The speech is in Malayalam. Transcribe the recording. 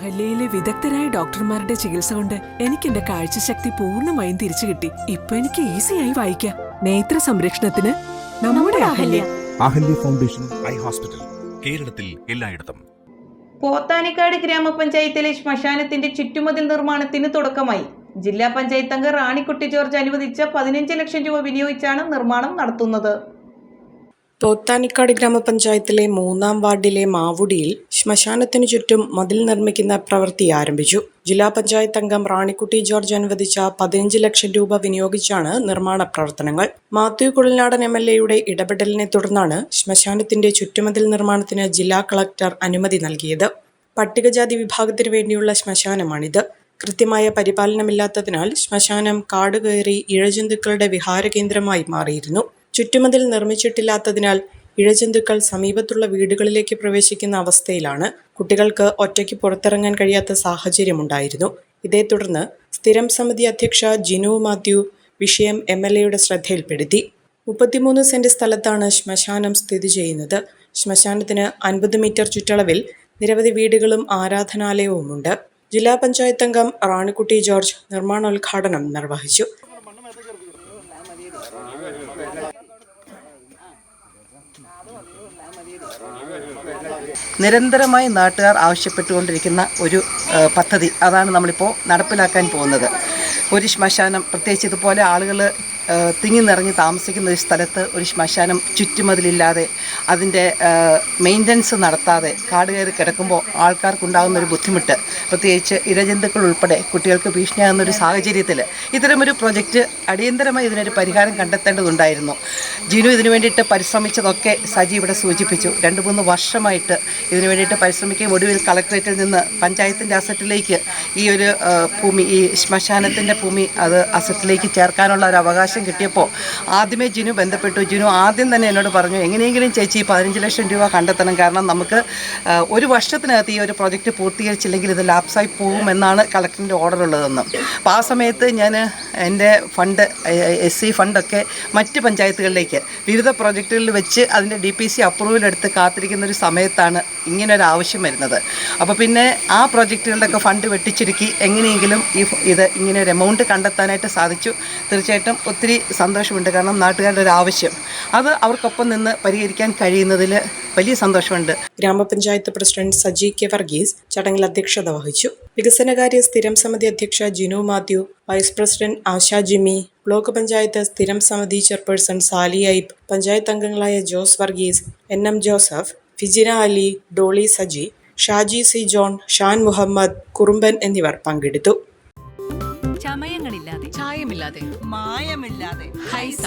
അഹല്യയിലെ വിദഗ്ധരായ ഡോക്ടർമാരുടെ ചികിത്സ കൊണ്ട് എനിക്ക് എന്റെ കാഴ്ചശക്തി പൂർണമായും തിരിച്ചു കിട്ടി. ഇപ്പൊ എനിക്ക് ഈസിയായി വായിക്കാം. നേത്ര സംരക്ഷണത്തിന് നമ്മുടെ Ahalya. Ahalya foundation eye hospital കേരളത്തിൽ എല്ലായിടത്തും. പോത്താനിക്കാട് ഗ്രാമപഞ്ചായത്തിലെ ശ്മശാനത്തിന്റെ ചുറ്റുമതിൽ നിർമ്മാണത്തിന് തുടക്കമായി. ജില്ലാ പഞ്ചായത്ത് അംഗം റാണിക്കുട്ടി ജോർജ് അനുവദിച്ച പതിനഞ്ച് ലക്ഷം രൂപ വിനിയോഗിച്ചാണ് നിർമ്മാണം നടത്തുന്നത്. തോത്താനിക്കാട് ഗ്രാമപഞ്ചായത്തിലെ മൂന്നാം വാർഡിലെ മാവുടിയിൽ ശ്മശാനത്തിനു ചുറ്റും മതിൽ നിർമ്മിക്കുന്ന പ്രവൃത്തി ആരംഭിച്ചു. ജില്ലാ പഞ്ചായത്ത് അംഗം റാണിക്കുട്ടി ജോർജ് അനുവദിച്ച പതിനഞ്ച് ലക്ഷം രൂപ വിനിയോഗിച്ചാണ് നിർമ്മാണ പ്രവർത്തനങ്ങൾ. മാത്യു കുഴൽനാടൻ എം എൽ എയുടെ ഇടപെടലിനെ തുടർന്നാണ് ശ്മശാനത്തിന്റെ ചുറ്റുമതിൽ നിർമ്മാണത്തിന് ജില്ലാ കളക്ടർ അനുമതി നൽകിയത്. പട്ടികജാതി വിഭാഗത്തിനു വേണ്ടിയുള്ള ശ്മശാനമാണിത്. കൃത്യമായ പരിപാലനമില്ലാത്തതിനാൽ ശ്മശാനം കാടുകയറി ഇഴജന്തുക്കളുടെ വിഹാര കേന്ദ്രമായി മാറിയിരുന്നു. ചുറ്റുമതിൽ നിർമ്മിച്ചിട്ടില്ലാത്തതിനാൽ ഇഴജന്തുക്കൾ സമീപത്തുള്ള വീടുകളിലേക്ക് പ്രവേശിക്കുന്ന അവസ്ഥയിലാണ്. കുട്ടികൾക്ക് ഒറ്റയ്ക്ക് പുറത്തിറങ്ങാൻ കഴിയാത്ത സാഹചര്യമുണ്ടായിരുന്നു. ഇതേ തുടർന്ന് സ്ഥിരം സമിതി അധ്യക്ഷ ജിനു മാത്യു വിഷയം എം എൽ എയുടെ ശ്രദ്ധയിൽപ്പെടുത്തി. മുപ്പത്തിമൂന്ന് സെന്റ് സ്ഥലത്താണ് ശ്മശാനം സ്ഥിതി ചെയ്യുന്നത്. ശ്മശാനത്തിന് അൻപത് മീറ്റർ ചുറ്റളവിൽ നിരവധി വീടുകളും ആരാധനാലയവുമുണ്ട്. ജില്ലാ പഞ്ചായത്ത് അംഗം റാണിക്കുട്ടി ജോർജ് നിർമ്മാണോദ്ഘാടനം നിർവഹിച്ചു. നിരന്തരമായി നാട്ടുകാർ ആവശ്യപ്പെട്ടുകൊണ്ടിരിക്കുന്ന ഒരു പദ്ധതി. അതാണ് നമ്മളിപ്പോൾ നടപ്പിലാക്കാൻ പോകുന്നത്. ഒരു ശ്മശാനം പ്രത്യേകിച്ച് ഇതുപോലെ ആളുകൾ തിങ്ങി നിറഞ്ഞ് താമസിക്കുന്ന ഒരു സ്ഥലത്ത് ഒരു ശ്മശാനം ചുറ്റുമതിലില്ലാതെ അതിന്റെ മെയിന്റനൻസ് നടത്താതെ കാട് കയറി കിടക്കുമ്പോൾ ആൾക്കാർക്കുണ്ടാകുന്ന ഒരു ബുദ്ധിമുട്ട്. പ്രത്യേകിച്ച് ഇരജന്തുക്കൾ ഉൾപ്പെടെ കുട്ടികൾക്ക് ഭീഷണിയാകുന്ന ഒരു സാഹചര്യത്തിൽ ഇത്തരമൊരു പ്രൊജക്റ്റ് അടിയന്തരമായി ഇതിനൊരു പരിഹാരം കണ്ടെത്തേണ്ടതുണ്ടായിരുന്നു. ജിനു ഇതിനു വേണ്ടിയിട്ട് പരിശ്രമിച്ചതൊക്കെ സജി ഇവിടെ സൂചിപ്പിച്ചു. രണ്ട് മൂന്ന് വർഷമായിട്ട് ഇതിനു വേണ്ടിയിട്ട് പരിശ്രമിക്കുകയും ഒടുവിൽ കളക്ടറേറ്റിൽ നിന്ന് പഞ്ചായത്തിന്റെ അസറ്റിലേക്ക് ഈ ഒരു ഭൂമി ഈ ശ്മശാനത്തിന്റെ ഭൂമി അത് അസറ്റിലേക്ക് ചേർക്കാനുള്ള ഒരു അവകാശം കിട്ടിയപ്പോൾ ആദ്യമേ ജിനു ബന്ധപ്പെട്ടു. ജിനു ആദ്യം തന്നെ എന്നോട് പറഞ്ഞു എങ്ങനെയെങ്കിലും ചേച്ചി പതിനഞ്ച് ലക്ഷം രൂപ കണ്ടെത്തണം. കാരണം നമുക്ക് ഒരു വർഷത്തിനകത്ത് ഈ ഒരു പ്രോജക്റ്റ് പൂർത്തീകരിച്ചില്ലെങ്കിൽ ഇത് ലാപ്സായി പോകുമെന്നാണ് കളക്ടറിന്റെ ഓർഡർ ഉള്ളതെന്ന് അപ്പോൾ ആ സമയത്ത് ഞാൻ എന്റെ ഫണ്ട് എസ് സി ഫണ്ടൊക്കെ മറ്റ് പഞ്ചായത്തുകളിലേക്ക്. വിവിധ പ്രോജക്റ്റുകളിൽ വെച്ച് അതിന്റെ ഡി പി സി അപ്രൂവൽ എടുത്ത് കാത്തിരിക്കുന്ന ഒരു സമയത്താണ് ഇങ്ങനെ ഒരു ആവശ്യം വരുന്നത്. അപ്പോൾ പിന്നെ ആ പ്രോജക്റ്റുകളുടെയൊക്കെ ഫണ്ട് വെട്ടിച്ചുരുക്കി എങ്ങനെയെങ്കിലും ഈ ഇത് ഇങ്ങനെ ഒരു എമൗണ്ട് കണ്ടെത്താനായിട്ട് സാധിച്ചു. തീർച്ചയായിട്ടും ഒത്തിരി സന്തോഷമുണ്ട്. കാരണം നാട്ടുകാരുടെ ഒരു ആവശ്യം. അത് അവർക്കൊപ്പം നിന്ന് പരിഹരിക്കാൻ കഴിയുന്നതിൽ വലിയ സന്തോഷമുണ്ട്. ഗ്രാമപഞ്ചായത്ത് പ്രസിഡന്റ് സജി കെ വർഗീസ് ചടങ്ങിൽ അധ്യക്ഷത വഹിച്ചു. വികസനകാര്യ സ്ഥിരം സമിതി അധ്യക്ഷ Jinu Mathew vice president Asha Jimmy block panchayat സ്ഥിരം സമിതി ചെയർപേഴ്സൺ സാലി ഐബ് പഞ്ചായത്ത് അംഗങ്ങളായ Jose Varghese N M Joseph Fijina Ali Dolly Saji Shaji C John Shan Muhammad Kurumban എന്നിവർ പങ്കെടുത്തു. ചമയങ്ങളില്ലാതെ ചായമില്ലാതെ മായമില്ലാതെ ഹൈസ.